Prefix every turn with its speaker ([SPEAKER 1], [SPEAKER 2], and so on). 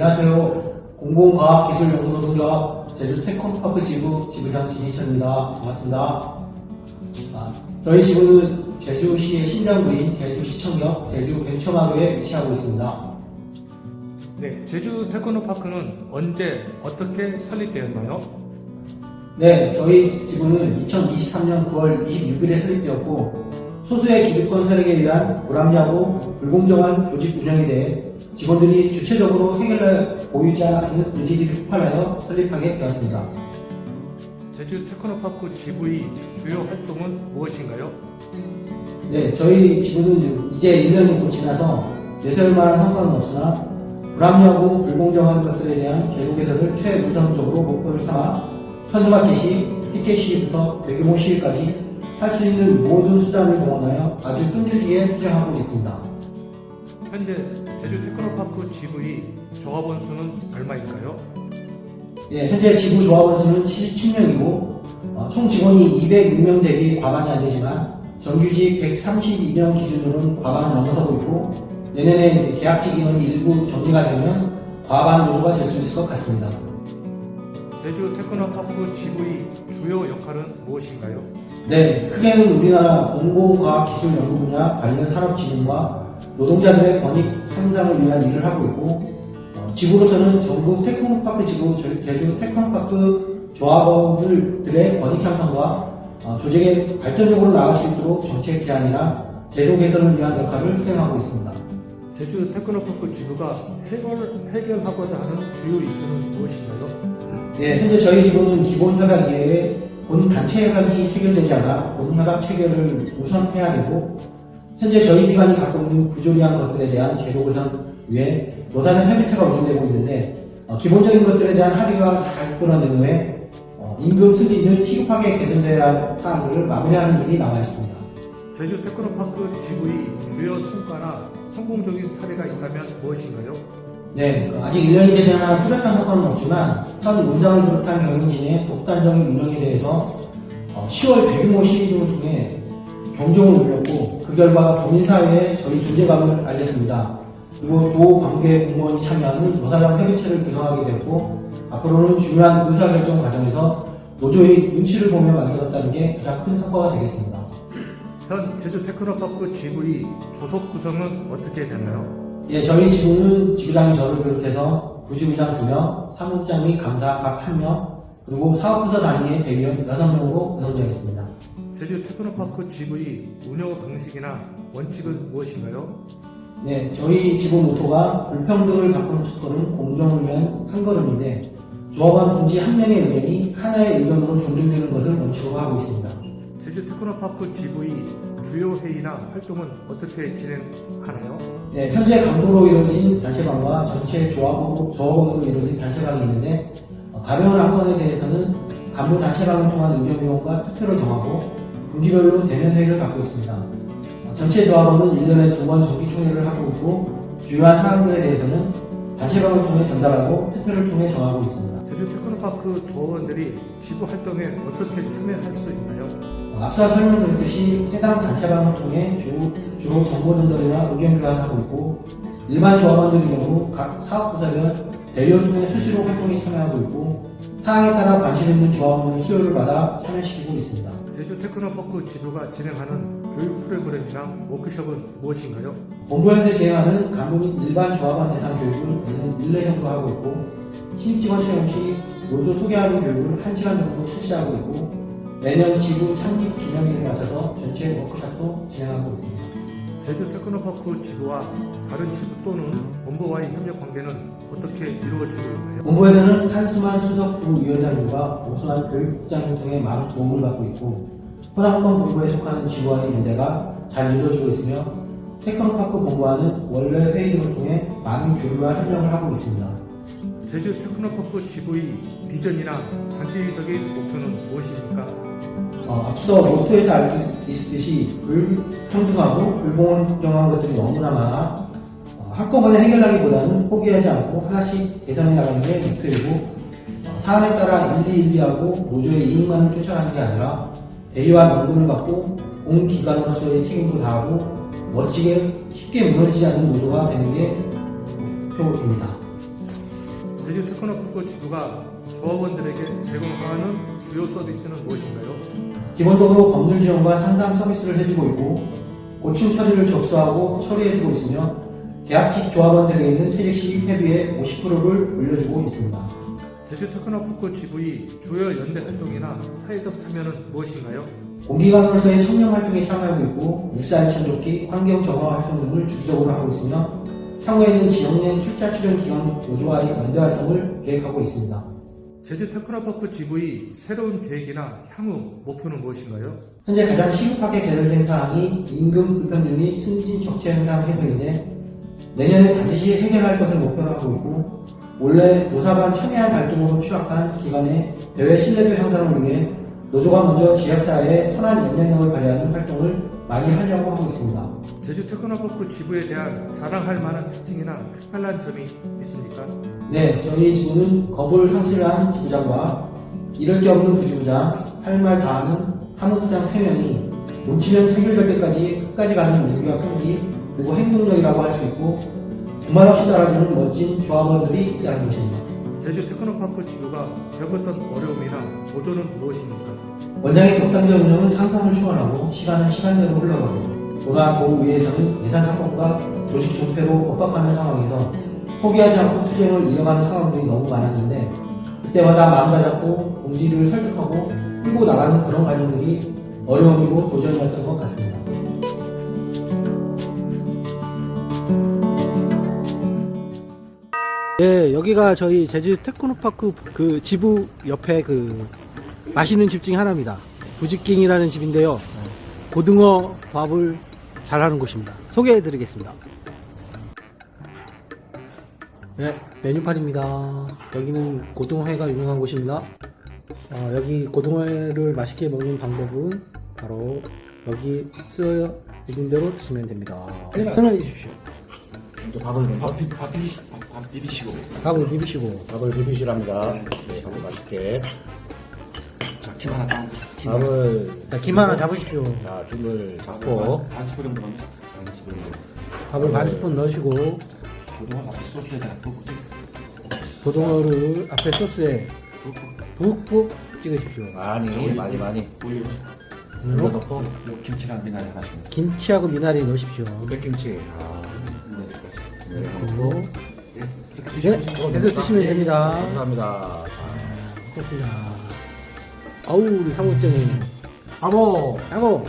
[SPEAKER 1] 안녕하세요. 공공과학기술연구소 소속 제주 테크노파크 지부 지부장 진희철입니다. 반갑습니다. 아, 저희 지부는 제주시의 신장부인 제주시청역 제주 벤처마루에 위치하고 있습니다.
[SPEAKER 2] 네, 제주 테크노파크는 언제 어떻게 설립되었나요?
[SPEAKER 1] 네, 저희 지부는 2023년 9월 26일에 설립되었고 소수의 기득권 세력에 의한 불합리하고 불공정한 조직 운영에 대해 직원들이 주체적으로 해결할 보이자 않는 의지를 폭발하여 설립하게 되었습니다.
[SPEAKER 2] 제주 테크노파크 지부의 주요 활동은 무엇인가요?
[SPEAKER 1] 네, 저희 지부는 이제 1년이 곧 지나서 내세울만한 성과는 없으나 불합리하고 불공정한 것들에 대한 제도 개선을 최우선적으로 목표를 삼아 현수막 게시, 피켓 시위부터 대규모 시위까지 할 수 있는 모든 수단을 동원하여 아주 끈질기게 투쟁하고 있습니다.
[SPEAKER 2] 현재 제주 테크노파크 지부의 조합원 수는 얼마인가요?
[SPEAKER 1] 예, 현재 지부 조합원 수는 77명이고 어, 총 직원이 206명 대비 과반이 안 되지만 정규직 132명 기준으로는 과반을 넘어서고 있고 내년에 계약직 인원이 일부 정리가 되면 과반 노조가 될 수 있을 것 같습니다.
[SPEAKER 2] 제주 테크노파크 지부의 주요 역할은 무엇인가요?
[SPEAKER 1] 네, 크게는 우리나라 공공과학기술연구 분야 관련 산업진흥과 노동자들의 권익 향상을 위한 일을 하고 있고 어, 지부로서는 전국 테크노파크 제- 제주 테크노파크 조합원들의 권익 향상과 어, 조직의 발전적으로 나갈 수 있도록 정책 제안이나 제도 개선을 위한 역할을 수행하고 있습니다.
[SPEAKER 2] 제주 테크노파크 지부가 해결, 해결하고자 하는 주요 이슈는 무엇인가요?
[SPEAKER 1] 네, 현재 저희 지부는 기본 협약 이외에 본 단체 협약이 체결되지 않아 본 협약 체결을 우선해야 되고 현재 저희 기관이 갖고 있는 부조리한 것들에 대한 제도 개선 외에 또 다른 협의체가 운영되고 있는데 어, 기본적인 것들에 대한 합의가 잘 끊어낸 후에 어, 임금 승진 등 시급하게 개선돼야 할 사항들을 마무리하는 일이 남아 있습니다.
[SPEAKER 2] 제주 테크노파크 지부의 주요 성과나 성공적인 사례가 있다면 무엇인가요?
[SPEAKER 1] 네, 그 아직 1년이 되지 않아 뚜렷한 성과는 없지만 현 논장을 비롯한 경영진의 독단적인 운영에 대해서 어, 10월 대규모 시위 등을 통해 경종을 울렸고 그 결과 도민사회에 저희 존재감을 알렸습니다. 그리고 도 관계 공무원이 참여하는 노사장 협의체를 구성하게 되었고 앞으로는 중요한 의사결정 과정에서 노조의 눈치를 보며 만들었다는 게 가장 큰 성과가 되겠습니다.
[SPEAKER 2] 현 제주 테크노파크 지부의 조속 구성은 어떻게 되나요?
[SPEAKER 1] 예, 저희 지부는 지부장이 저를 비롯해서 부지부장 2명, 사무국장 및 감사 각 1명, 그리고 사업부서 단위의 대위원 6명으로 구성되어 있습니다.
[SPEAKER 2] 제주 테크노파크 지부의 운영 방식이나 원칙은 무엇인가요?
[SPEAKER 1] 네, 저희 지부 모토가 불평등을 바꾸는 첫 걸음, 공정을 위한 한 걸음인데, 조합원 동지 한 명의 의견이 하나의 의견으로 존중되는 것을 원칙으로 하고 있습니다.
[SPEAKER 2] 제주 테크노파크 지부의 주요 회의나 활동은 어떻게 진행하나요?
[SPEAKER 1] 네, 현재 간부로 이루어진 단체방과 전체 조합으로, 조합으로 이루어진 단체방이 있는데, 어, 가벼운 안건에 대해서는 간부 단체방을 통한 의견 내용과 투표를 정하고, 분기별로 대면 회의를 갖고 있습니다. 어, 전체 조합원은 1년에 두 번 정기총회를 하고 있고, 주요한 사항들에 대해서는 단체방을 통해 전달하고, 투표를 통해 정하고 있습니다.
[SPEAKER 2] 제주 테크노파크 조원들이 지부 활동에 어떻게 참여할 수 있나요?
[SPEAKER 1] 어, 앞서 설명드렸듯이 해당 단체방을 통해 주, 주로 정보 전달이나 의견 교환을 하고 있고 일반 조합원들의 경우 각 사업부서별 대의원 통해 수시로 활동에 참여하고 있고 사항에 따라 관심 있는 조합원을 수요를 받아 참여시키고 있습니다.
[SPEAKER 2] 제주 테크노파크 지부가 진행하는 교육 프로그램이나 워크숍은 무엇인가요?
[SPEAKER 1] 본부에서 진행하는 및 일반 조합원 대상 교육을 매년 1회 정도 하고 있고 신입 직원 체험 시 노조 소개하는 교육을 1시간 정도 실시하고 있고 매년 지부 창립 기념일에 맞춰서 전체 워크숍도 진행하고 있습니다.
[SPEAKER 2] 제주 테크노파크 지부와 다른 지부 또는 본부와의 협력 관계는 어떻게 이루어지고 있나요?
[SPEAKER 1] 본부에서는 한수만 수석 부위원장님과 오수환 교육국장을 통해 많은 도움을 받고 있고 호남권 본부에 속하는 지부와의 연대가 잘 이루어지고 있으며 테크노파크 본부와는 원래 회의 등을 통해 많은 교류와 협력을 하고 있습니다.
[SPEAKER 2] 제주 테크노파크 지부의 비전이나 장기적인 목표는 무엇입니까?
[SPEAKER 1] 어, 앞서 모토에서 알고 있듯이 불평등하고 불공정한 것들이 너무나 많아 어, 한꺼번에 해결하기보다는 포기하지 않고 하나씩 개선해 나가는 게 목표이고 어, 사안에 따라 일리일리하고 노조의 이익만을 쫓아가는 게 아니라 대의와 명분을 갖고 공기관으로서의 책임도 다하고 멋지게 쉽게 무너지지 않는 노조가 되는 게 목표입니다.
[SPEAKER 2] 테크노포크 지부가 조합원들에게 제공하는 주요 서비스는 무엇인가요?
[SPEAKER 1] 기본적으로 법률 지원과 상담 서비스를 해주고 있고 고충 처리를 접수하고 처리해주고 있으며 계약직 조합원들에게는 퇴직 시 회비의 50%를 올려주고 있습니다.
[SPEAKER 2] 제주 테크노포크 지부의 주요 연대 활동이나 사회적 참여는 무엇인가요?
[SPEAKER 1] 공기관으로서의 청년 활동에 참여하고 있고 일산 천조기, 환경 정화 활동 등을 주기적으로 하고 있으며 향후에는 지역 내 출자 출연 기관 노조와의 연대 활동을 계획하고 있습니다.
[SPEAKER 2] 제주 테크노포크 지부의 새로운 계획이나 향후 목표는 무엇인가요?
[SPEAKER 1] 현재 가장 시급하게 개설된 사항이 임금 불평등 및 승진 적체 현상 해소인데 내년에 반드시 해결할 것을 목표로 하고 있고 원래 노사간 첨예한 활동으로 추락한 기관의 대외 신뢰도 향상을 위해 노조가 먼저 지역사회에 선한 영향력을 발휘하는 활동을 많이 하려고 하고 있습니다.
[SPEAKER 2] 제주 테크노포크 지부에 대한 자랑할 만한 특징이나 특별한 점이 있습니까?
[SPEAKER 1] 네, 저희 지부는 겁을 상실한 지부장과 이럴 게 없는 부지부장, 할 말 다 하는 사무부장 3명이 뭉치면 해결될 때까지 끝까지 가는 용기와 끈기, 그리고 행동력이라고 할 수 있고 두말 없이 따라주는 멋진 조합원들이 있다는 것입니다.
[SPEAKER 2] 제주 테크노파크 지부가 겪었던 어려움이나 도전은 무엇입니까?
[SPEAKER 1] 원장의 독단적 운영은 상상을 초월하고 시간은 시간대로 흘러가고 도나 보호위에서는 예산 사건과 조직 존폐로 법박하는 상황에서 포기하지 않고 투쟁을 이어가는 상황들이 너무 많았는데 그때마다 마음 다잡고 동지들을 설득하고 끌고 나가는 그런 과정들이 어려움이고 도전이었던 것 같습니다.
[SPEAKER 3] 네, 여기가 저희 제주 테크노파크 그 지부 옆에 그 맛있는 집 중에 하나입니다. 부지킹이라는 집인데요. 고등어 밥을 잘하는 곳입니다. 소개해 드리겠습니다. 네, 메뉴판입니다. 여기는 고등어회가 유명한 곳입니다. 어, 여기 고등어회를 맛있게 먹는 방법은 바로 여기 쓰여 있는 대로 드시면 됩니다. 설명해 주십시오.
[SPEAKER 4] 먼저 밥을 먼저 밥, 밥, 밥 비비시고
[SPEAKER 3] 밥을 비비시고
[SPEAKER 4] 밥을 비비시랍니다. 네, 밥을 맛있게
[SPEAKER 5] 자, 김 하나 딱. 김
[SPEAKER 4] 밥을
[SPEAKER 3] 자, 김 하나 잡으십시오.
[SPEAKER 4] 자
[SPEAKER 5] 반,
[SPEAKER 4] 잡고
[SPEAKER 5] 반 스푼 정도 넣으면 반 스푼 정도.
[SPEAKER 3] 밥을 반 스푼 넣으시고
[SPEAKER 5] 고등어 밥 소스에다가 붓고
[SPEAKER 3] 고등어를 앞에 소스에 푹푹 찍으십시오.
[SPEAKER 4] 많이 많이 많이
[SPEAKER 5] 올리고
[SPEAKER 3] 그리고
[SPEAKER 4] 넣고
[SPEAKER 5] 요 김치랑 미나리 하시면
[SPEAKER 3] 김치하고 미나리 넣으십시오.
[SPEAKER 4] 백김치 아,
[SPEAKER 5] 네,
[SPEAKER 4] 네, 그리고
[SPEAKER 5] 이렇게
[SPEAKER 3] 네,
[SPEAKER 5] 드시면
[SPEAKER 3] 계속 드시면 됩니다.
[SPEAKER 4] 감사합니다.
[SPEAKER 3] 좋습니다. 아우 우리 사무장님.
[SPEAKER 4] 바보
[SPEAKER 3] 아고